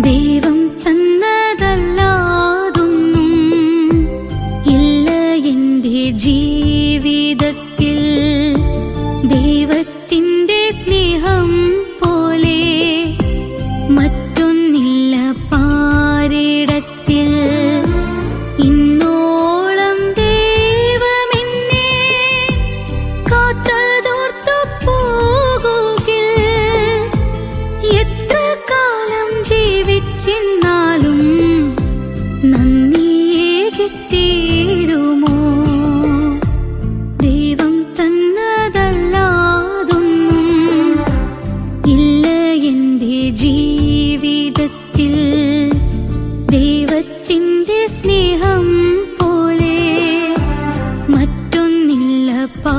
ദൈവം ഇല്ല ജീവിതത്തിൽ. ദൈവത്തിന്റെ സ്നേഹം തിരിച്ചെന്നാലും നന്ദിയേകി തീരുമോ ദൈവം തന്നതല്ലാതൊന്നും ഇല്ല എന്റെ ജീവിതത്തിൽ. ദൈവത്തിന്റെ സ്നേഹം പോലെ മറ്റൊന്നില്ല പാ